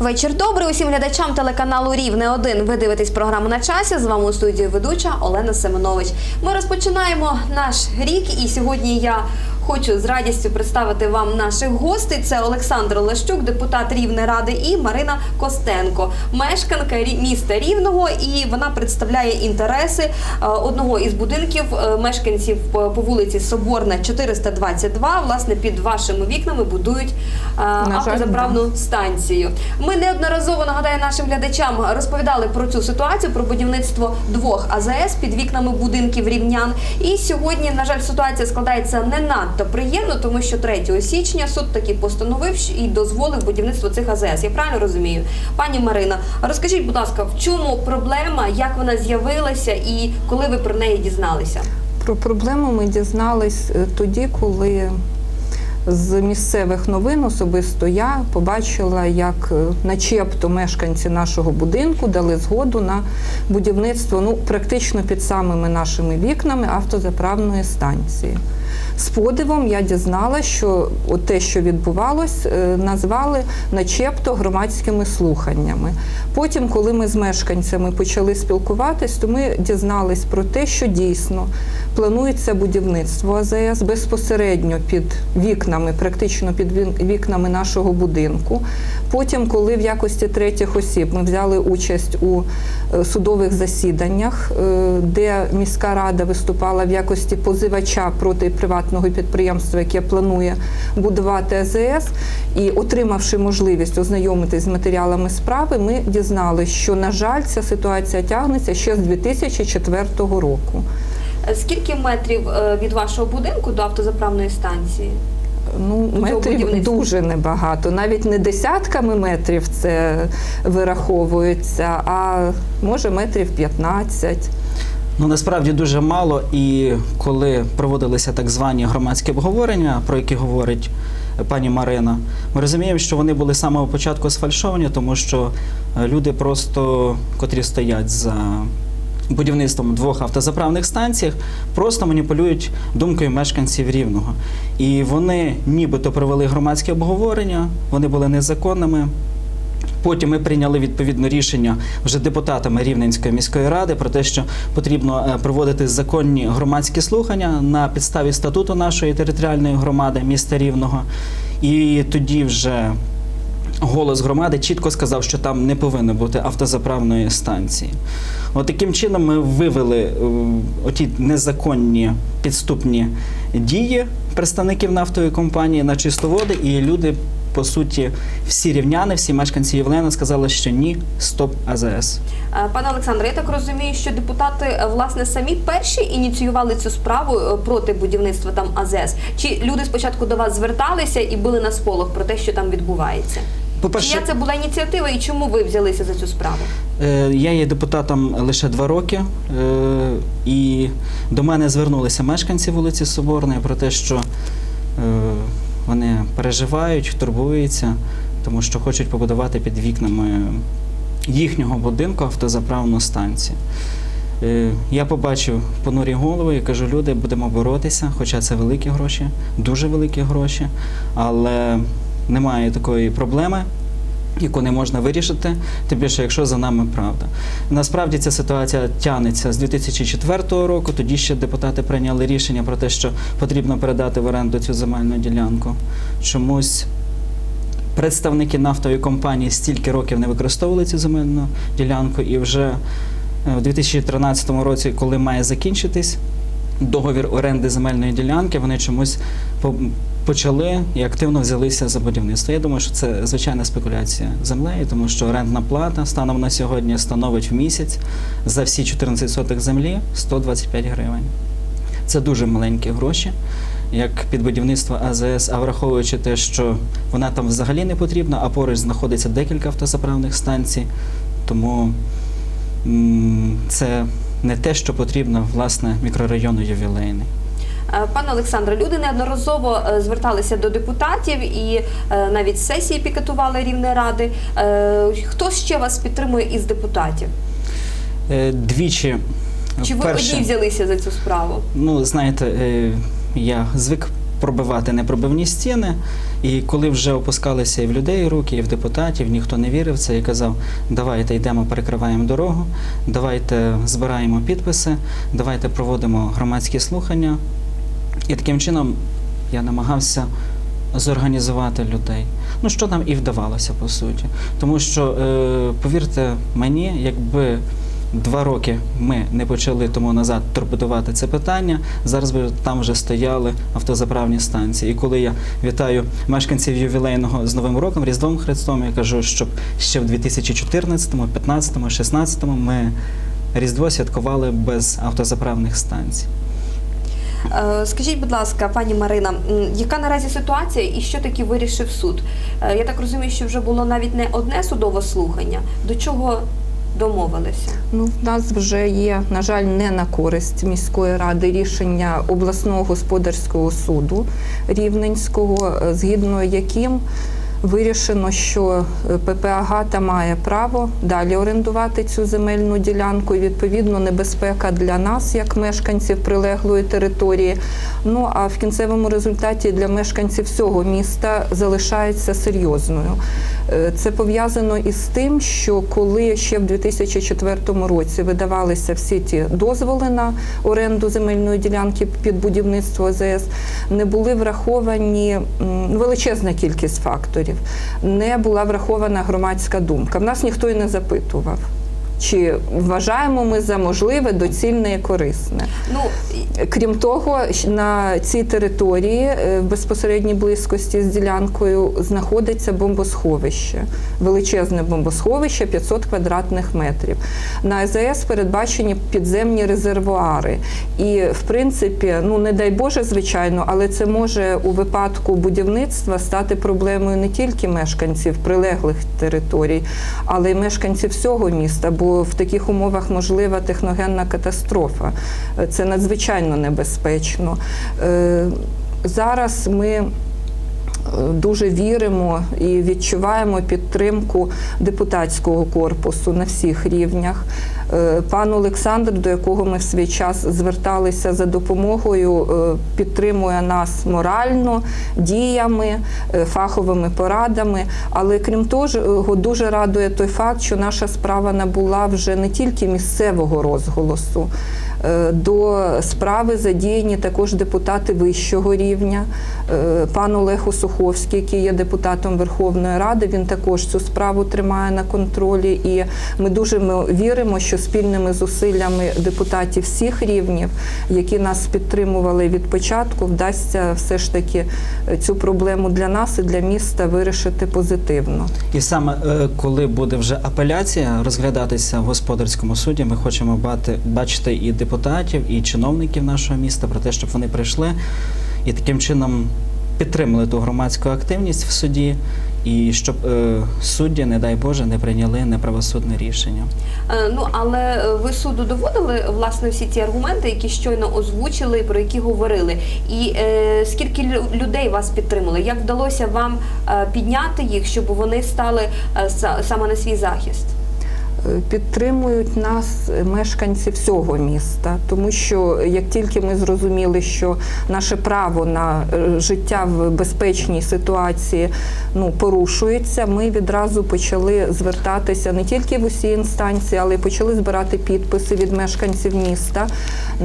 Вечір добрий усім глядачам телеканалу Рівне 1 Ви дивитесь програму на часі. З вами у студії ведуча Олена Семенович. Ми розпочинаємо наш рік, і сьогодні я хочу з радістю представити вам наших гостей. Це Олександр Лещук, депутат Рівне Ради, і Марина Костенко, мешканка міста Рівного. І вона представляє інтереси е, одного із будинків е, мешканців по по вулиці Соборна 422. Власне, під вашими вікнами будують е, автозаправну станцію. Ми неодноразово нагадаю нашим глядачам розповідали про цю ситуацію, про будівництво двох АЗС під вікнами будинків рівнян. І сьогодні, на жаль, ситуація складається не надто приємно, тому що 3 січня суд таки постановив і дозволив будівництво цих АЗС. Я правильно розумію, пані Марина, розкажіть, будь ласка, в чому проблема, як вона з'явилася і коли ви про неї дізналися? Про проблему ми дізнались е, тоді, коли з місцевих новин особисто я побачила, як е, начебто мешканці нашого будинку дали згоду на будівництво ну, практично під самими нашими вікнами автозаправної станції. З подивом я дізналася, що те, що відбувалось, е, назвали начебто громадськими слуханнями. Потім, коли ми з мешканцями почали спілкуватись, то ми дізнались про те, що дійсно планується будівництво АЗС безпосередньо під вікнами, практично під вікнами нашого будинку. Потім, коли в якості третіх осіб ми взяли участь у е, судових засіданнях, е, де міська рада виступала в якості позивача проти приватного підприємства, яке планує будувати АЗС, і отримавши можливість ознайомитись з матеріалами справи, ми дізналися, що на жаль, ця ситуація тягнеться ще з 2004 року. Скільки метрів е, від вашого будинку до автозаправної станції? Ну, метрів дуже небагато. Навіть не десятками метрів це вираховується, а може метрів 15. Ну насправді дуже мало. І коли проводилися так звані громадські обговорення, про які говорить пані Марина, ми розуміємо, що вони були з самого початку сфальшовані, тому що е, люди просто, котрі стоять за будівництвом двох автозаправних станцій, просто маніпулюють думкою мешканців рівного. І вони нібито провели громадське обговорення, вони були незаконними. Потім ми прийняли відповідне рішення вже депутатами Рівненської міської ради про те, що потрібно е, проводити законні громадські слухання на підставі статуту нашої територіальної громади міста Рівного. І тоді вже голос громади чітко сказав, що там не повинно бути автозаправної станції. От таким чином ми вивели е, оті незаконні підступні дії представників нафтової компанії на чистоводи, і люди. По суті, всі рівняни, всі мешканці Євлена сказали, що ні, стоп АЗС. Е, Пане Олександре, я так розумію, що депутати е, власне самі перші ініціювали цю справу е, проти будівництва там АЗС. Чи люди спочатку до вас зверталися і були на сполох про те, що там відбувається? Чия це була ініціатива і чому ви взялися за цю справу? Я є депутатом лише два роки, і до мене звернулися мешканці вулиці Соборної про те, що вони переживають, турбуються, тому що хочуть побудувати під вікнами їхнього будинку автозаправну станцію. Е, Я побачив понурі голови і кажу, люди, будемо боротися, хоча це великі гроші, дуже великі гроші, але немає такої проблеми, яку не можна вирішити, тим більше, якщо за нами правда. Насправді ця ситуація тягнеться з 2004 року. Тоді ще депутати прийняли рішення про те, що потрібно передати в оренду цю земельну ділянку. Чомусь представники нафтової компанії стільки років не використовували цю земельну ділянку, і вже е, в 2013 році, коли має закінчитись договір оренди земельної ділянки, вони чомусь почали і активно взялися за будівництво. Я думаю, що це звичайна спекуляція землею, тому що орендна плата станом на сьогодні становить в місяць за всі 14 сотих землі 125 гривень. Це дуже маленькі гроші, як під будівництво АЗС, а враховуючи те, що вона там взагалі не потрібна, а поруч знаходиться декілька автозаправних станцій, тому це не те, що потрібно власне мікрорайону ювілейний. Е, Пане Олександре, люди неодноразово е, зверталися до депутатів і е, навіть сесії пікетували рівне ради. Хто ще вас підтримує із депутатів? Двічі Чи ви перше- одні взялися за цю справу? Ну, знаєте, я звик пробивати непробивні стіни. І коли вже опускалися і в людей руки, і в депутатів, ніхто не вірив це і казав: давайте йдемо, перекриваємо дорогу, давайте збираємо підписи, давайте проводимо громадські слухання. І таким чином я намагався зорганізувати людей. Ну, що нам і вдавалося, по суті. Тому що, е, повірте мені, якби два роки ми не почали тому назад турбудувати це питання, зараз би там вже стояли автозаправні станції. І коли я вітаю мешканців ювілейного з Новим роком, Різдвом Христом, я кажу, щоб ще в 2014, 2015, 2016 ми Різдво святкували без автозаправних станцій. Е, Скажіть, будь ласка, пані Марина, яка наразі ситуація і що таки вирішив суд? Е, Я так розумію, що вже було навіть не одне судове слухання. До чого домовилися? Ну, в нас вже є, на жаль, не на користь міської ради рішення обласного господарського суду Рівненського, е, згідно яким вирішено, що е, ПП «Агата» має право далі орендувати цю земельну ділянку. І відповідно небезпека для нас, як мешканців прилеглої території. Ну а в кінцевому результаті для мешканців всього міста залишається серйозною. Е, Це пов'язано із тим, що коли ще в 2004 році видавалися всі ті дозволи на оренду земельної ділянки під будівництво АЗС, не були враховані величезна кількість факторів. Не була врахована громадська думка. В нас ніхто і не запитував. Чи вважаємо ми за можливе, доцільне і корисне? Ну Крім того, на цій території е, в безпосередній близькості з ділянкою знаходиться бомбосховище, величезне бомбосховище 500 квадратних метрів. На АЗС передбачені підземні резервуари. І, в принципі, ну не дай Боже, звичайно, але це може у випадку будівництва стати проблемою не тільки мешканців прилеглих територій, але й мешканців всього міста. Бо в таких умовах можлива техногенна катастрофа. Це надзвичайно небезпечно. Е, Зараз ми дуже віримо і відчуваємо підтримку депутатського корпусу на всіх рівнях. Е, Пан Олександр, до якого ми в свій час зверталися за допомогою, е, підтримує нас морально, діями, е, фаховими порадами. Але крім того, дуже радує той факт, що наша справа набула вже не тільки місцевого розголосу. До справи задіяні також депутати вищого рівня. Пан Олег Осуховський, який є депутатом Верховної Ради, він також цю справу тримає на контролі. І ми дуже віримо, що спільними зусиллями депутатів всіх рівнів, які нас підтримували від початку, вдасться все ж таки е, цю проблему для нас і для міста вирішити позитивно. І саме е, коли буде вже апеляція розглядатися в господарському суді, ми хочемо бачити і депутатів, і чиновників нашого міста про те, щоб вони прийшли і таким чином підтримали ту громадську активність в суді, і щоб е, судді, не дай Боже, не прийняли неправосудне рішення. Е, Ну але е, ви суду доводили власне всі ті аргументи, які щойно озвучили, про які говорили. І е, скільки людей вас підтримали? Як вдалося вам е, підняти їх, щоб вони стали е, саме на свій захист? Е, Підтримують нас мешканці всього міста, тому що як тільки ми зрозуміли, що наше право на е, життя в безпечній ситуації ну, порушується, ми відразу почали звертатися не тільки в усі інстанції, але й почали збирати підписи від мешканців міста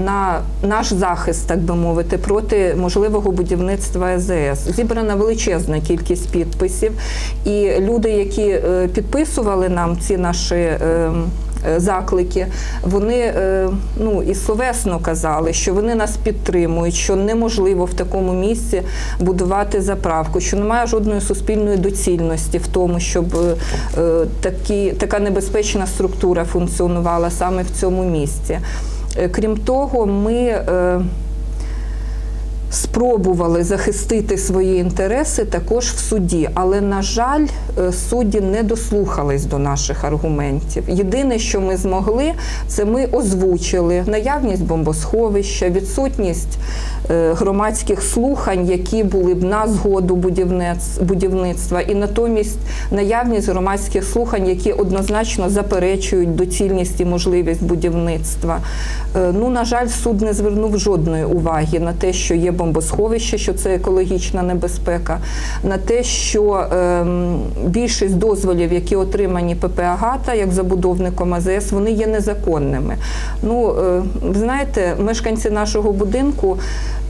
на наш захист, так би мовити, проти можливого будівництва АЗС. Зібрана величезна кількість підписів, і люди, які е, підписували нам ці наші. Е, е, Заклики, вони е, ну і словесно казали, що вони нас підтримують, що неможливо в такому місці будувати заправку, що немає жодної суспільної доцільності в тому, щоб е, такі, така небезпечна структура функціонувала саме в цьому місці. Е, Крім того, ми спробували захистити свої інтереси також в суді, але, на жаль, е, судді не дослухались до наших аргументів. Єдине, що ми змогли, це ми озвучили наявність бомбосховища, відсутність е, громадських слухань, які були б на згоду будівництва, і натомість наявність громадських слухань, які однозначно заперечують доцільність і можливість будівництва. Е, Ну, на жаль, суд не звернув жодної уваги на те, що є бомбосховище, що це екологічна небезпека, на те, що ем, більшість дозволів, які отримані ПП «Агата» як забудовником АЗС, вони є незаконними. Ну, е, ви знаєте, мешканці нашого будинку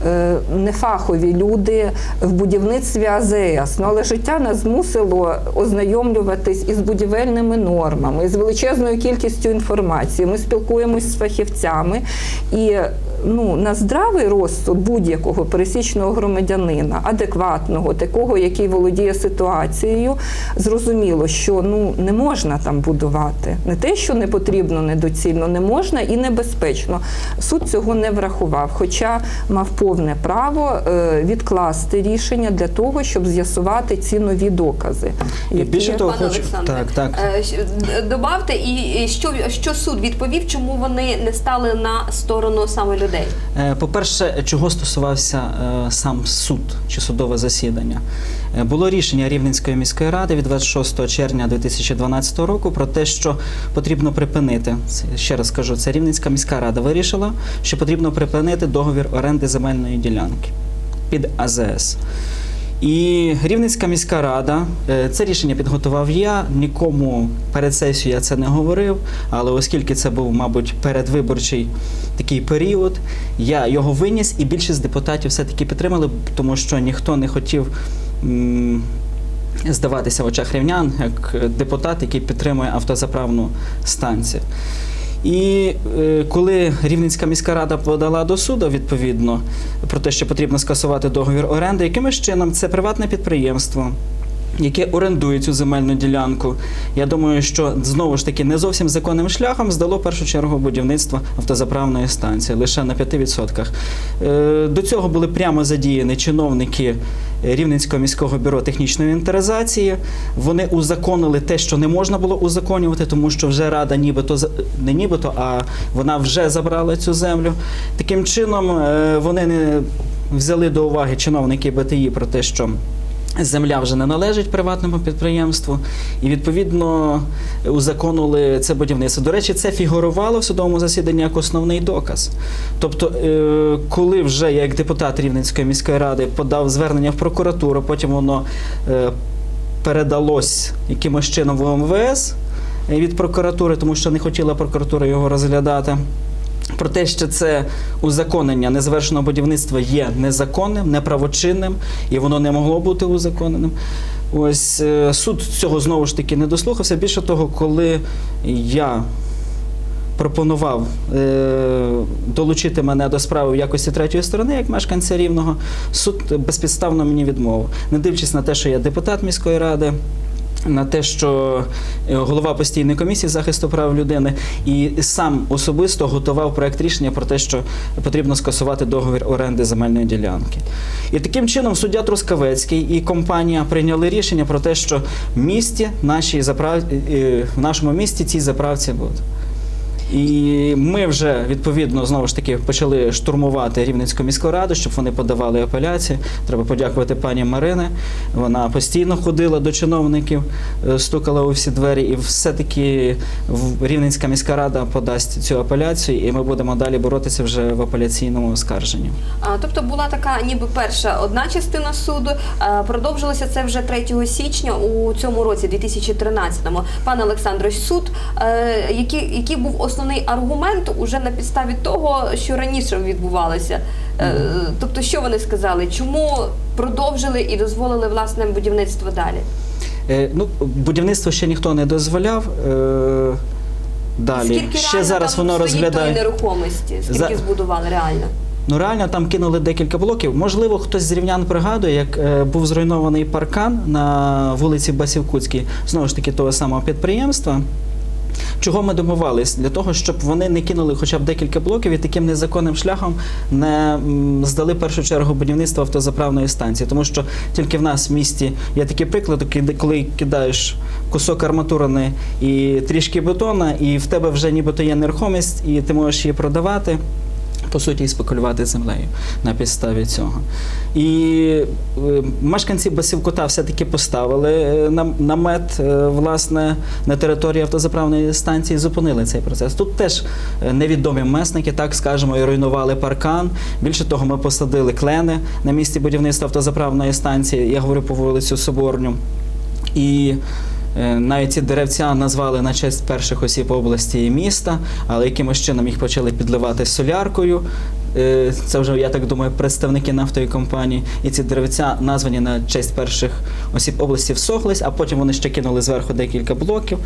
е, не фахові люди в будівництві АЗС. Ну, але життя нас змусило ознайомлюватись із будівельними нормами, з величезною кількістю інформації. Ми спілкуємось з фахівцями. І ну, на здравий розсуд будь-якого пересічного громадянина, адекватного, такого, який володіє ситуацією, зрозуміло, що ну, не можна там будувати. Не те, що не потрібно недоцільно, не можна і небезпечно. Суд цього не врахував, хоча мав повне право е, відкласти рішення для того, щоб з'ясувати ці нові докази. І які- більше того, хочу так, так. е, добавте, і і що, що суд відповів, чому вони не стали на сторону саме людей? Е, По-перше, чого стосувався е, сам суд чи судове засідання? Е, Було рішення Рівненської міської ради від 26 червня 2012 року про те, що потрібно припинити. Ще раз кажу, це Рівненська міська рада вирішила, що потрібно припинити договір оренди земельної ділянки під АЗС. І Рівненська міська рада е, це рішення підготував я. Нікому перед сесією я це не говорив. Але оскільки це був, мабуть, передвиборчий такий період, я його виніс, і більшість депутатів все-таки підтримали, тому що ніхто не хотів. Здаватися в очах рівнян як депутат, який підтримує автозаправну станцію. І е, коли Рівненська міська рада подала до суду відповідно про те, що потрібно скасувати договір оренди, якимось чином це приватне підприємство. Яке орендує цю земельну ділянку, я думаю, що знову ж таки не зовсім законним шляхом здало в першу чергу будівництво автозаправної станції лише на 5%. Е, До цього були прямо задіяні чиновники Рівненського міського бюро технічної інвентаризації. Вони узаконили те, що не можна було узаконювати, тому що вже рада, нібито не нібито, а вона вже забрала цю землю. Таким чином е, вони не взяли до уваги чиновники БТІ про те, що. Земля вже не належить приватному підприємству, і відповідно узаконили це будівництво. До речі, це фігурувало в судовому засіданні як основний доказ. Тобто, е, коли вже я як депутат Рівненської міської ради подав звернення в прокуратуру, потім воно е, передалось якимось чином в МВС від прокуратури, тому що не хотіла прокуратура його розглядати. Про те, що це узаконення незавершеного будівництва є незаконним, неправочинним, і воно не могло бути узаконеним. Ось е, суд цього знову ж таки не дослухався. Більше того, коли я пропонував е, долучити мене до справи в якості третьої сторони, як мешканця рівного, суд безпідставно мені відмовив, не дивлячись на те, що я депутат міської ради на те, що е, голова постійної комісії захисту прав людини і сам особисто готував проект рішення про те, що потрібно скасувати договір оренди земельної ділянки. І таким чином суддя Трускавецький і компанія прийняли рішення про те, що в місті нашій заправ... е, в нашому місті цій заправці буде. І ми вже відповідно знову ж таки почали штурмувати Рівненську міську раду, щоб вони подавали апеляції. Треба подякувати пані Марині. Вона постійно ходила до чиновників, е, стукала у всі двері, і все-таки Рівненська міська рада подасть цю апеляцію, і ми будемо далі боротися вже в апеляційному оскарженні. А, тобто була така, ніби перша одна частина суду. а, Продовжилося це вже 3 січня у цьому році, 2013-му. Пане Олександро, суд, е, який, який був основний аргумент уже на підставі того, що раніше відбувалося. Е, Тобто, що вони сказали? Чому продовжили і дозволили власне будівництво далі? Е, ну, будівництво ще ніхто не дозволяв. Е, далі. Скільки ще реально зараз там воно розглядає. нерухомості? Скільки За- збудували реально? Ну реально там кинули декілька блоків. Можливо, хтось з рівнян пригадує, як е, був зруйнований паркан на вулиці Басівкутській, знову ж таки того самого підприємства. Чого ми домовились? Для того, щоб вони не кинули хоча б декілька блоків і таким незаконним шляхом не здали першу чергу будівництво автозаправної станції. Тому що тільки в нас в місті є такий приклад, коли- коли кидаєш кусок арматурини і трішки бетона, і в тебе вже нібито є нерухомість, і ти можеш її продавати. По суті, і спекулювати землею на підставі цього. І е, мешканці Басівкута все-таки поставили е, намет е, власне, на території автозаправної станції, зупинили цей процес. Тут теж невідомі месники, так скажемо, і руйнували паркан. Більше того, ми посадили клени на місці будівництва автозаправної станції. Я говорю по вулицю Соборню. І навіть ці деревця назвали на честь перших осіб області і міста, але якимось чином їх почали підливати соляркою. Е, Це вже, я так думаю, представники нафтової компанії. І ці деревця названі на честь перших осіб області всохлись, а потім вони ще кинули зверху декілька блоків.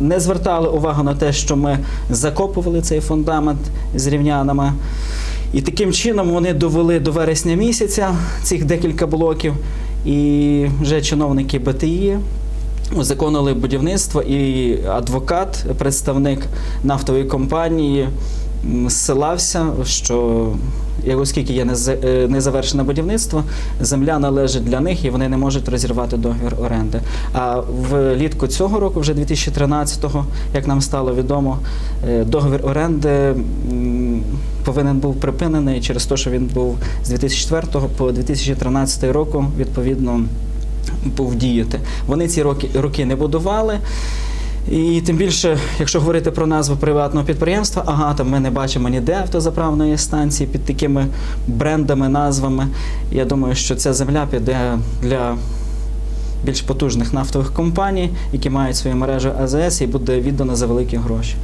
Не звертали увагу на те, що ми закопували цей фундамент з рівнянами. І таким чином вони довели до вересня місяця цих декілька блоків. І вже чиновники БТІ узаконили будівництво, і адвокат, представник нафтової компанії, зсилався, що оскільки є е, незавершене будівництво, земля належить для них і вони не можуть розірвати договір оренди. А влітку цього року, вже 2013-го, як нам стало відомо, е, договір оренди повинен був припинений через те, що він був з 2004 по 2013 року, відповідно, був діяти. Вони ці роки, роки не будували. І тим більше, якщо говорити про назву приватного підприємства, ага, там ми не бачимо ніде автозаправної станції під такими брендами, назвами. Я думаю, що ця земля піде для більш потужних нафтових компаній, які мають свою мережу АЗС, і буде віддана за великі гроші.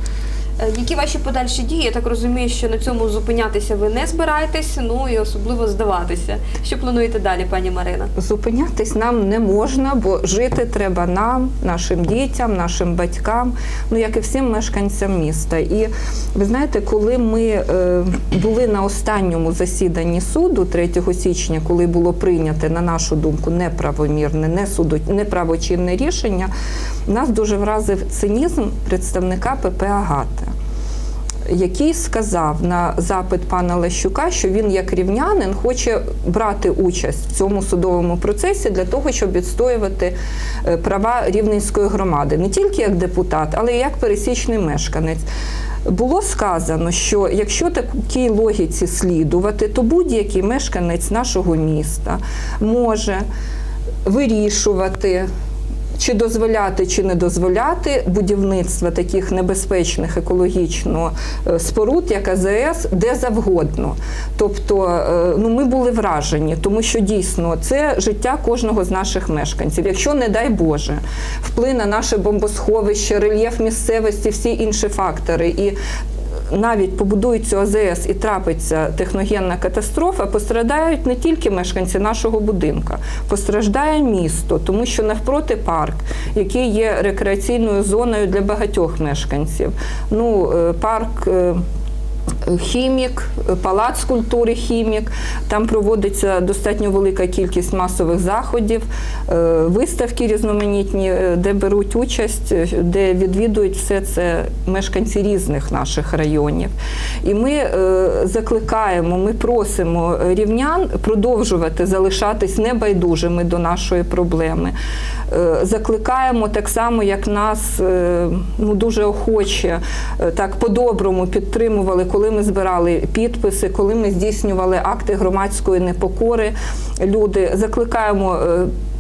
Е, Які ваші подальші дії? Я так розумію, що на цьому зупинятися ви не збираєтесь, ну і особливо здаватися. Що плануєте далі, пані Марина? Зупинятись нам не можна, бо жити треба нам, нашим дітям, нашим батькам, ну як і всім мешканцям міста. І ви знаєте, коли ми е, були на останньому засіданні суду 3 січня, коли було прийнято, на нашу думку, неправомірне, не суду, неправочинне рішення, нас дуже вразив цинізм представника ПП Агата який сказав на запит пана Лещука, що він як рівнянин хоче брати участь в цьому судовому процесі для того, щоб відстоювати е, права рівненської громади, не тільки як депутат, але й як пересічний мешканець. Було сказано, що якщо такій логіці слідувати, то будь-який мешканець нашого міста може вирішувати чи дозволяти, чи не дозволяти будівництво таких небезпечних екологічно е, споруд, як АЗС, де завгодно. Тобто, е, ну ми були вражені, тому що дійсно це життя кожного з наших мешканців. Якщо, не дай Боже, вплине наше бомбосховище, рельєф місцевості, всі інші фактори і. Навіть побудують цю АЗС і трапиться техногенна катастрофа, пострадають не тільки мешканці нашого будинка, постраждає місто, тому що навпроти парк, який є рекреаційною зоною для багатьох мешканців. Ну, е, парк. Е, Хімік, палац культури хімік. Там проводиться достатньо велика кількість масових заходів, е, виставки різноманітні, е, де беруть участь, е, де відвідують все це мешканці різних наших районів. І ми е, закликаємо, ми просимо рівнян продовжувати залишатись небайдужими до нашої проблеми. Е, Закликаємо так само, як нас е, ну, дуже охоче, е, так по-доброму підтримували, коли ми збирали підписи, коли ми здійснювали акти громадської непокори. Люди закликаємо.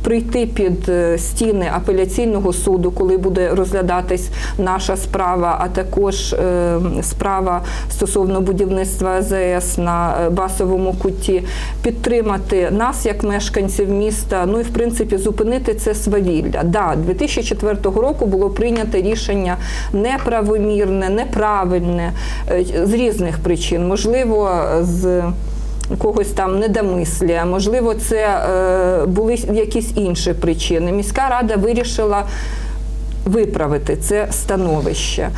Прийти під е, стіни апеляційного суду, коли буде розглядатись наша справа, а також е, справа стосовно будівництва АЗС на е, басовому куті, підтримати нас як мешканців міста. Ну і в принципі зупинити це свавілля. Да, 2004 року було прийнято рішення неправомірне, неправильне з різних причин, можливо, з якогось там недомислія, можливо, це е, були якісь інші причини. Міська рада вирішила виправити це становище.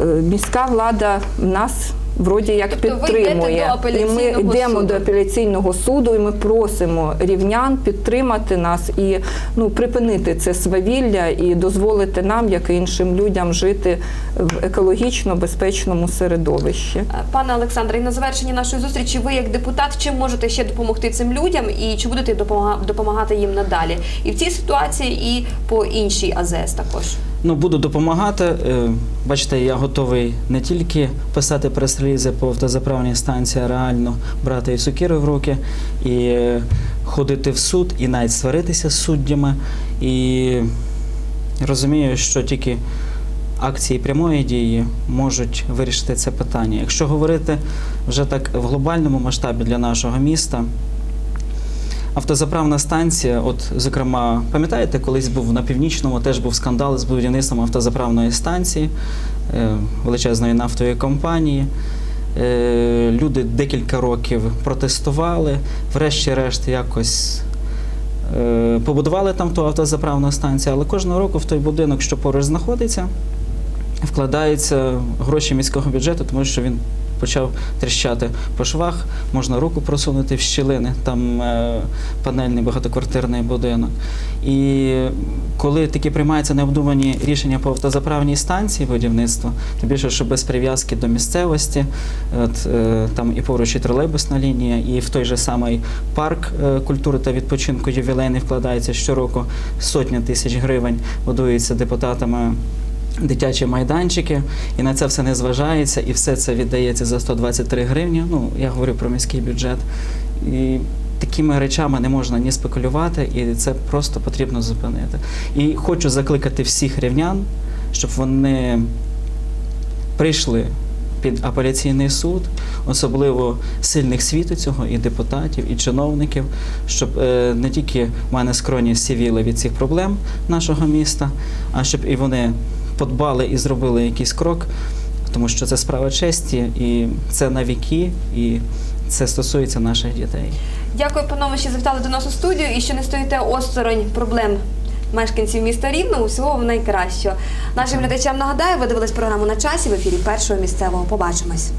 Е, Міська влада в нас вроді як Тобто ви підтримує. до і ми йдемо суду? до апеляційного суду, і ми просимо рівнян підтримати нас і ну, припинити це свавілля і дозволити нам, як і іншим людям, жити в екологічно безпечному середовищі. Е, Пане Олександре, і на завершенні нашої зустрічі, ви як депутат, чим можете ще допомогти цим людям і чи будете допомага- допомагати їм надалі? І в цій ситуації, і по іншій АЗС також. Ну, буду допомагати. Е, Бачите, я готовий не тільки писати прес-релізи по автозаправній станції, а реально брати і сукіри в руки, і е, ходити в суд, і навіть сваритися з суддями. І розумію, що тільки акції прямої дії можуть вирішити це питання. Якщо говорити вже так в глобальному масштабі для нашого міста, Автозаправна станція, от, зокрема, пам'ятаєте, колись був на північному, теж був скандал з будівництвом автозаправної станції е, величезної нафтової компанії. Е, люди декілька років протестували, врешті-решт якось е, побудували там ту автозаправну станцію, але кожного року в той будинок, що поруч знаходиться, вкладаються гроші міського бюджету, тому що він почав тріщати по швах, можна руку просунути в щілини, там е, панельний багатоквартирний будинок. І коли такі приймаються необдумані рішення по автозаправній станції будівництва, тим більше, що без прив'язки до місцевості, от, е, там і поруч і тролейбусна лінія, і в той же самий парк е, культури та відпочинку ювілейний вкладається щороку сотня тисяч гривень, будується депутатами дитячі майданчики, і на це все не зважається, і все це віддається за 123 гривні. Ну, я говорю про міський бюджет. І такими речами не можна ні спекулювати, і це просто потрібно зупинити. І хочу закликати всіх рівнян, щоб вони прийшли під апеляційний суд, особливо сильних світу цього, і депутатів, і чиновників, щоб е, не тільки в мене скроні сівіли від цих проблем нашого міста, а щоб і вони подбали і зробили якийсь крок, тому що це справа честі, і це на віки, і це стосується наших дітей. Дякую, панове, що завітали до нас у студію і що не стоїте осторонь проблем мешканців міста Рівного. усього найкращого. Нашим глядачам нагадаю, ви дивились програму на часі в ефірі першого місцевого. Побачимось.